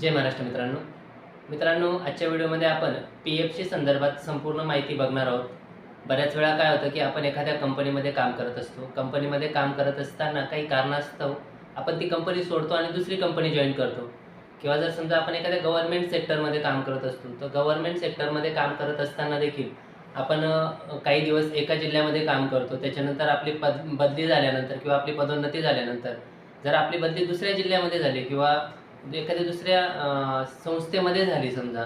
जय महाराष्ट्र मित्रांनो. मित्रांनो आजच्या व्हिडिओमध्ये आपण पी एफशी संदर्भात संपूर्ण माहिती बघणार आहोत. बऱ्याच वेळा काय होतं की आपण एखाद्या कंपनीमध्ये काम करत असतो. कंपनीमध्ये काम करत असताना काही कारणास्तव आपण ती कंपनी सोडतो आणि दुसरी कंपनी जॉईन करतो. किंवा जर समजा आपण एखाद्या गव्हर्नमेंट सेक्टरमध्ये काम करत असतो तर गव्हर्नमेंट सेक्टरमध्ये काम करत असताना देखील आपण काही दिवस एका जिल्ह्यामध्ये काम करतो. त्याच्यानंतर आपली पद बदली झाल्यानंतर किंवा आपली पदोन्नती झाल्यानंतर जर आपली बदली दुसऱ्या जिल्ह्यामध्ये झाली किंवा म्हणजे एखाद्या दुसऱ्या संस्थेमध्ये झाली समजा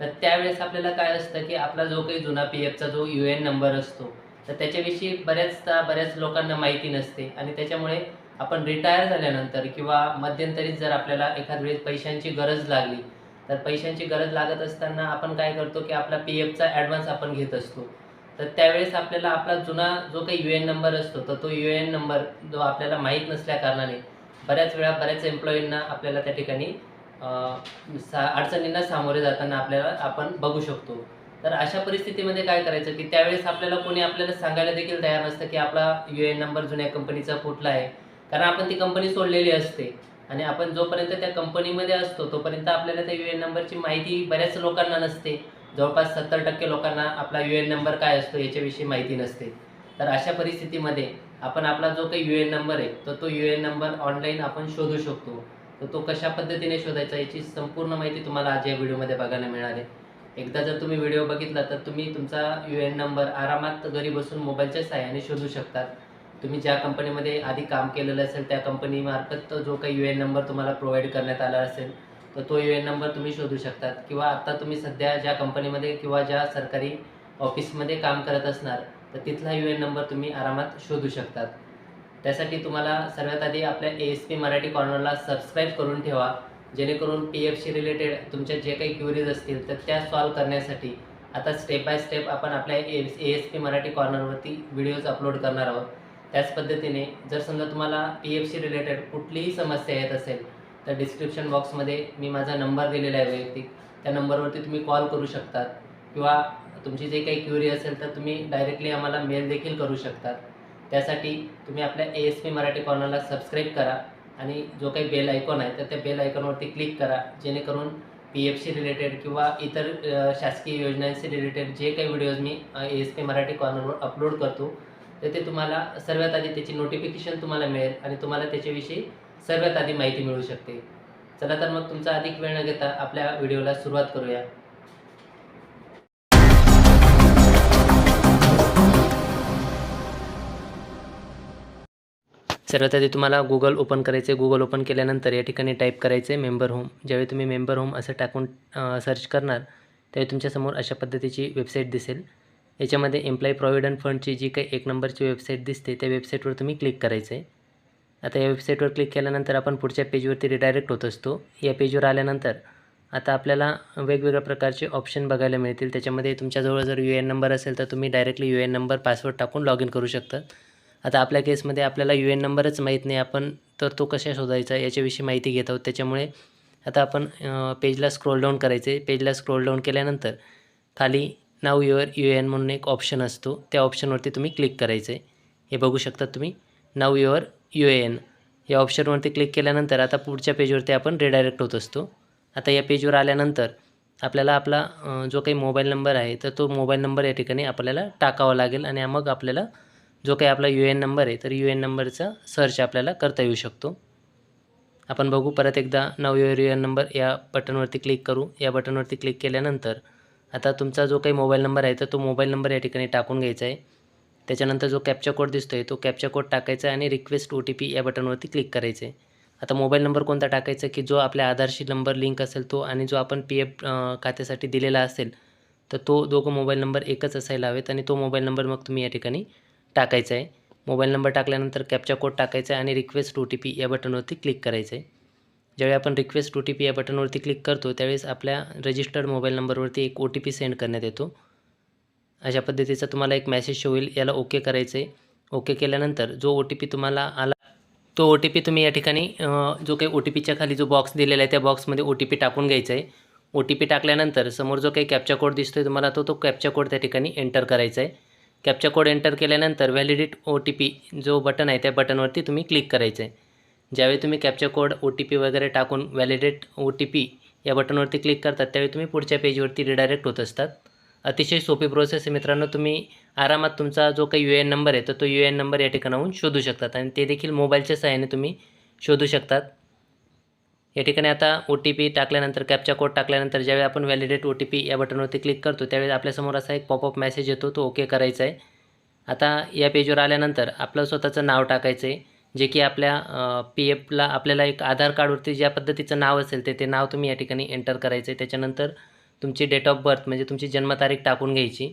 तर त्यावेळेस आपल्याला काय असतं की आपला जो काही जुना पी एफचा जो यू एन नंबर असतो तर त्याच्याविषयी बऱ्याचदा बऱ्याच लोकांना माहिती नसते आणि त्याच्यामुळे आपण रिटायर झाल्यानंतर किंवा मध्यंतरीत जर आपल्याला एखाद वेळेस पैशांची गरज लागली तर पैशांची गरज लागत असताना आपण काय करतो की आपला पी एफचा ॲडव्हान्स आपण घेत असतो. तर त्यावेळेस आपल्याला आपला जुना जो काही यू एन नंबर असतो तर तो यू एन नंबर जो आपल्याला माहीत नसल्या कारणाने बऱ्याच वेळा बऱ्याच एम्प्लॉईंना आपल्याला त्या ठिकाणी सा अडचणींना सामोरे जाताना आपल्याला आपण बघू शकतो. तर अशा परिस्थितीमध्ये काय करायचं की त्यावेळेस आपल्याला कोणी आपल्याला सांगायला देखील तयार नसतं की आपला यू एन नंबर जुन्या कंपनीचा कुठला आहे. कारण आपण ती कंपनी सोडलेली असते. आणि आपण जोपर्यंत त्या कंपनीमध्ये असतो तोपर्यंत आपल्याला त्या यू एन नंबरची माहिती बऱ्याच लोकांना नसते. जवळपास सत्तर टक्के लोकांना आपला यू एन नंबर काय असतो याच्याविषयी माहिती नसते. तर अशा परिस्थितीमध्ये आपण आपला जो काही यू एन नंबर आहे तर तो यू एन नंबर ऑनलाईन आपण शोधू शकतो. तर तो कशा पद्धतीने शोधायचा याची संपूर्ण माहिती तुम्हाला आज या व्हिडिओमध्ये बघायला मिळणार आहे. एकदा जर तुम्ही व्हिडिओ बघितला तर तुम्ही तुमचा यू एन नंबर आरामात घरी बसून मोबाईलच्या सहाय्याने शोधू शकतात. तुम्ही ज्या कंपनीमध्ये आधी काम केलेलं असेल त्या कंपनीमार्फत जो काही यू एन नंबर तुम्हाला प्रोव्हाइड करण्यात आला असेल तर तो यू एन नंबर तुम्ही शोधू शकतात. किंवा आत्ता तुम्ही सध्या ज्या कंपनीमध्ये किंवा ज्या सरकारी ऑफिसमध्ये काम करत असणार तर तिथला यू एन नंबर तुम्ही आरामात शोधू शकतात. त्यासाठी तुम्हाला सर्वात आधी आपल्या ए एस पी मराठी कॉर्नरला सबस्क्राईब करून ठेवा. जेणेकरून पी एफशी रिलेटेड तुमच्या जे काही क्युरीज असतील तर त्या सॉल्व करण्यासाठी आता स्टेप बाय स्टेप आपण आपल्या A A S P Marathi कॉर्नरवरती videos upload करणार आहोत. त्याच पद्धतीने जर समजा तुम्हाला पी एफशी रिलेटेड कुठलीही समस्या येत असेल तर डिस्क्रिप्शन बॉक्समध्ये मी माझा नंबर दिलेला आहे वैयक्तिक. त्या नंबरवरती तुम्ही कॉल करू शकतात किंवा तुमची जे काही क्युरी असेल तर तुम्ही डायरेक्टली आम्हाला मेल देखील करू शकतात. त्यासाठी तुम्ही आपल्या ए एस पी मराठी कॉर्नरला सबस्क्राईब करा आणि जो काही बेल आयकॉन आहे तर त्या बेल आयकॉनवरती क्लिक करा. जेणेकरून पी एफशी रिलेटेड किंवा इतर शासकीय योजनांशी रिलेटेड जे काही व्हिडिओज मी ए एस पी मराठी कॉर्नरवर अपलोड करतो तर ते तुम्हाला सर्वात आधी त्याची नोटिफिकेशन तुम्हाला मिळेल आणि तुम्हाला त्याच्याविषयी सर्वात आधी माहिती मिळू शकते. चला तर मग तुमचा अधिक वेळ न घेता आपल्या व्हिडिओला सुरुवात करूया. सर्वात आधी तुम्हाला गुगल ओपन करायचे गुगल ओपन केल्यानंतर या ठिकाणी टाईप करायचे मेंबर होम ज्यावेळी तुम्ही मेंबर होम असं टाकून सर्च करणार त्यावेळी तुमच्यासमोर अशा पद्धतीची वेबसाईट दिसेल. याच्यामध्ये एम्प्लॉई प्रॉव्हिडंट फंडची जी काही एक नंबरची वेबसाईट दिसते त्या वेबसाईटवर तुम्ही क्लिक करायचं आहे आता या वेबसाईटवर क्लिक केल्यानंतर आपण पुढच्या पेजवरती रिडायरेक्ट होत असतो. या पेजवर आल्यानंतर आता आपल्याला वेगवेगळ्या प्रकारचे ऑप्शन बघायला मिळतील. त्याच्यामध्ये तुमच्याजवळ जर यू एन नंबर असेल तर तुम्ही directly U N number password टाकून लॉग इन करू शकता. आता आपल्या केसमध्ये आपल्याला यू एन नंबरच माहीत नाही आपण तर तो कशा शोधायचा याच्याविषयी माहिती घेत आहोत. त्याच्यामुळे आता आपण पेजला स्क्रोल डाऊन करायचे. पेजला स्क्रोल डाऊन केल्यानंतर खाली नाव युअर यू एन म्हणून एक ऑप्शन असतो. त्या ऑप्शनवरती तुम्ही क्लिक करायचं. हे बघू शकता तुम्ही. Know your U A N. या ऑप्शनवरती क्लिक केल्यानंतर आता पुढच्या पेजवरती आपण रिडायरेक्ट होत असतो. आता या पेजवर आल्यानंतर आपल्याला आपला जो काही मोबाईल नंबर आहे तर तो मोबाईल नंबर या ठिकाणी आपल्याला टाकावा लागेल आणि मग आपल्याला जो काही आपला यू एन नंबर आहे तर यू एन नंबरचा सर्च आपल्याला करता येऊ शकतो. आपण बघू परत एकदा नव युअर यू एन नंबर या बटनवरती क्लिक करू. या बटनवरती क्लिक केल्यानंतर आता तुमचा जो काही मोबाईल नंबर आहे तर तो मोबाईल नंबर या ठिकाणी टाकून घ्यायचा आहे. त्याच्यानंतर जो कॅप्चा कोड दिसतो आहे तो कॅप्चा कोड टाकायचा आहे आणि रिक्वेस्ट ओ टी पी या बटनवरती क्लिक करायचं आहे. आता मोबाईल नंबर कोणता टाकायचा की जो आपल्या आधारशी नंबर लिंक असेल तो आणि जो आपण पी एफ खात्यासाठी दिलेला असेल तर तो दोघं मोबाईल नंबर एकच असायला हवेत आणि तो मोबाईल नंबर मग तुम्ही या ठिकाणी टाकायचा आहे. मोबाईल नंबर टाकल्यानंतर कॅपचा कोड टाकायचा आहे आणि रिक्वेस्ट ओ टी पी या बटनवरती क्लिक करायचं आहे. ज्यावेळी आपण रिक्वेस्ट ओ टी पी या बटनवरती क्लिक करतो त्यावेळेस आपल्या रजिस्टर्ड मोबाईल नंबरवरती एक ओ टी पी सेंड करण्यात येतो. अशा पद्धतीचा तुम्हाला एक मेसेज शो होईल याला ओके करायचं आहे. ओके केल्यानंतर जो ओ टी पी तुम्हाला आला तो ओ टी पी तुम्ही या ठिकाणी जो काही ओ टी पीच्या खाली जो बॉक्स दिलेला आहे त्या बॉक्समध्ये ओ टी पी टाकून घ्यायचा आहे. ओ टी पी टाकल्यानंतर समोर जो काही कॅप्चा कोड दिसतो आहे तुम्हाला तो तो कॅप्चा कोड त्या ठिकाणी एंटर करायचा आहे. कॅप्चा कोड एंटर केल्यानंतर व्हॅलिडेट ओ टी पी जो बटन आहे त्या बटनवरती तुम्ही क्लिक करायचं आहे. ज्यावेळी तुम्ही captcha code O T P वगैरे टाकून व्हॅलिडेट ओ टी पी या बटनवरती क्लिक करतात त्यावेळी तुम्ही पुढच्या पेजवरती रिडायरेक्ट होत असतात. अतिशय सोपी प्रोसेस आहे मित्रांनो तुम्ही आरामात तुमचा जो काही यू एन नंबर आहे तर तो यू एन नंबर या ठिकाणाहून शोधू शकतात आणि ते देखील मोबाईलच्या सहाय्याने तुम्ही शोधू शकतात. या ठिकाणी आता ओ टी पी टाकल्यानंतर कॅपचा कोड टाकल्यानंतर ज्यावेळी आपण व्हॅलिडेट ओ टी पी या बटनवरती क्लिक करतो त्यावेळी आपल्यासमोर असा एक पॉपअप मेसेज येतो तो ओके करायचा आहे. आता या पेजवर आल्यानंतर आपलं स्वतःचं नाव टाकायचं आहे जे की आपल्या पी एफला आपल्याला एक आधार कार्डवरती ज्या पद्धतीचं नाव असेल ते ते नाव तुम्ही या ठिकाणी एंटर करायचं आहे त्याच्यानंतर तुमची डेट ऑफ बर्थ म्हणजे तुमची जन्मतारीख टाकून घ्यायची.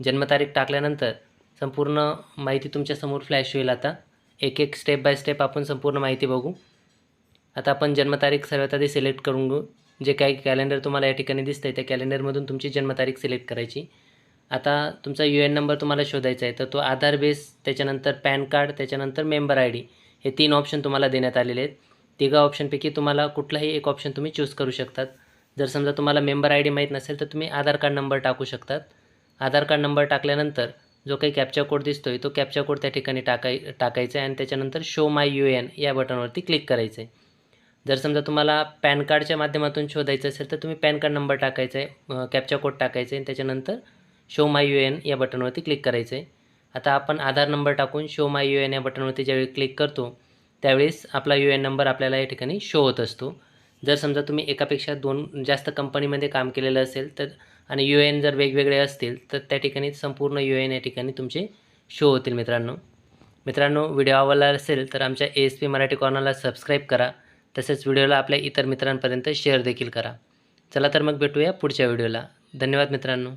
जन्मतारीख टाकल्यानंतर संपूर्ण माहिती तुमच्यासमोर फ्लॅश होईल आता. एक एक स्टेप बाय स्टेप आपण संपूर्ण माहिती बघू. आता आपण जन्मतारीख सर्वात आधी सिलेक्ट करून घेऊ. जे काही कॅलेंडर तुम्हाला या ठिकाणी दिसतं आहे त्या कॅलेंडरमधून तुमची जन्मतारीख सिलेक्ट करायची. आता तुमचा यू एन नंबर तुम्हाला शोधायचा आहे तर तो आधार बेस त्याच्यानंतर पॅन कार्ड त्याच्यानंतर मेंबर आय डी हे तीन ऑप्शन तुम्हाला देण्यात आलेले आहेत. तिघा ऑप्शनपैकी तुम्हाला कुठलाही एक ऑप्शन तुम्ही चूज करू शकतात. जर समजा तुम्हाला मेंबर आय डी माहीत नसेल तर तुम्ही आधार कार्ड नंबर टाकू शकतात. आधार कार्ड नंबर टाकल्यानंतर जो काही कॅप्चा कोड दिसतो आहे तो कॅप्चा कोड त्या ठिकाणी टाकाय टाकायचा आहे आणि त्याच्यानंतर शो माय यू एन या बटनवरती क्लिक करायचं आहे जर समजा तुम्हाला पॅन कार्डच्या माध्यमातून शोधायचं असेल तर तुम्ही पॅन कार्ड नंबर टाकायचा आहे कॅप्चा कोड टाकायचा आहे आणि त्याच्यानंतर शो माय यू एन या बटनवरती क्लिक करायचं आहे आता आपण आधार नंबर टाकून शो माय यू एन या बटनवरती ज्यावेळी क्लिक करतो त्यावेळेस आपला यू एन नंबर आपल्याला या ठिकाणी शो होत असतो. जर समजा तुम्ही एकापेक्षा दोन जास्त कंपनीमध्ये काम केलेलं असेल तर आणि यू एन जर वेगवेगळे असतील तर त्या ठिकाणी संपूर्ण यू एन या ठिकाणी तुमचे शो होतील मित्रांनो. मित्रांनो व्हिडिओ आवडला असेल तर आमच्या ए एस पी मराठी कॉर्नरला सबस्क्राईब करा. तसेच व्हिडिओला आपल्या इतर मित्रांपर्यंत शेअर देखील करा. चला तर मग भेटूया पुढच्या व्हिडिओला. धन्यवाद मित्रांनो.